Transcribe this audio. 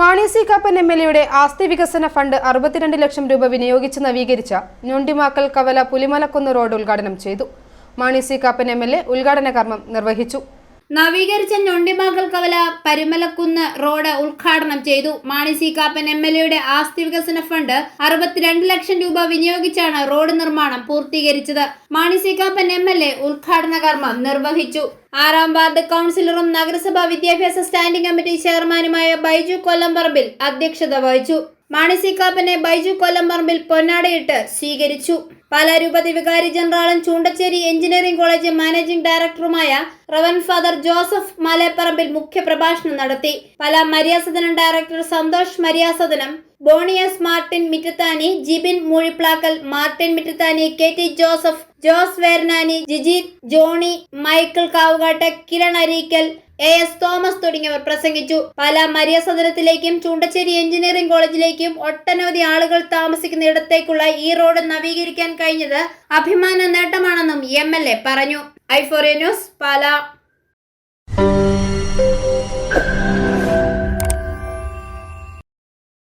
Mani C Kappan M L എയുടെ ആസ്തി വികസന ഫണ്ട് അറുപത്തിരണ്ട് ലക്ഷം രൂപ വിനിയോഗിച്ച് നവീകരിച്ച ഞൊണ്ടിമാക്കൽ കവല പുലിമലക്കുന്ന് റോഡ് ഉദ്ഘാടനം ചെയ്തു. Mani C Kappan M L A ഉദ്ഘാടന കർമ്മം നിർവഹിച്ചു. നവീകരിച്ച ഞൊണ്ടിമാക്കൽ കവല പരുമലക്കുന്ന് റോഡ് ഉദ്ഘാടനം ചെയ്തു. Mani C Kappan M L എയുടെ ആസ്തി വികസന ഫണ്ട് അറുപത്തിരണ്ട് ലക്ഷം രൂപ വിനിയോഗിച്ചാണ് റോഡ് നിർമ്മാണം പൂർത്തീകരിച്ചത്. Mani C Kappan M L A ഉദ്ഘാടന കർമ്മം നിർവഹിച്ചു. ആറാം വാർഡ് കൗൺസിലറും നഗരസഭാ വിദ്യാഭ്യാസ സ്റ്റാൻഡിംഗ് കമ്മിറ്റി ചെയർമാനുമായ ബൈജു കൊല്ലംപറമ്പിൽ അധ്യക്ഷത വഹിച്ചു. മാണി സി കാപ്പനെ ബൈജു കൊല്ലംപറമ്പിൽ പൊന്നാടയിട്ട് സ്വീകരിച്ചു. പാലാരൂപതി വികാരി ജനറാളും ചൂണ്ടച്ചേരി എഞ്ചിനീയറിംഗ് കോളേജ് മാനേജിംഗ് ഡയറക്ടറുമായ റവൻ ഫാദർ ജോസഫ് മലയപ്പറമ്പിൽ മുഖ്യപ്രഭാഷണം നടത്തി. പല Mariasadanam director Santhosh Mariasadanam Bonius Martin Mittathani Jibin Moozhiplakkal Martin Mittathani K T Joseph Jose Vernani Jiji Johny Michael Kavukattu Kiran Areekkal A S Thomas തുടങ്ങിയവർ പ്രസംഗിച്ചു. പല മരിയ സദനത്തിലേക്കും Choondacherry engineering കോളേജിലേക്കും ഒട്ടനവധി ആളുകൾ താമസിക്കുന്ന ഇടത്തേക്കുള്ള ഈ റോഡ് നവീകരിക്കാൻ കഴിഞ്ഞത് അഭിമാന നേട്ടമാണെന്നും എം എൽ എ പറഞ്ഞു. ഐഫോറിയ ന്യൂസ് പാല.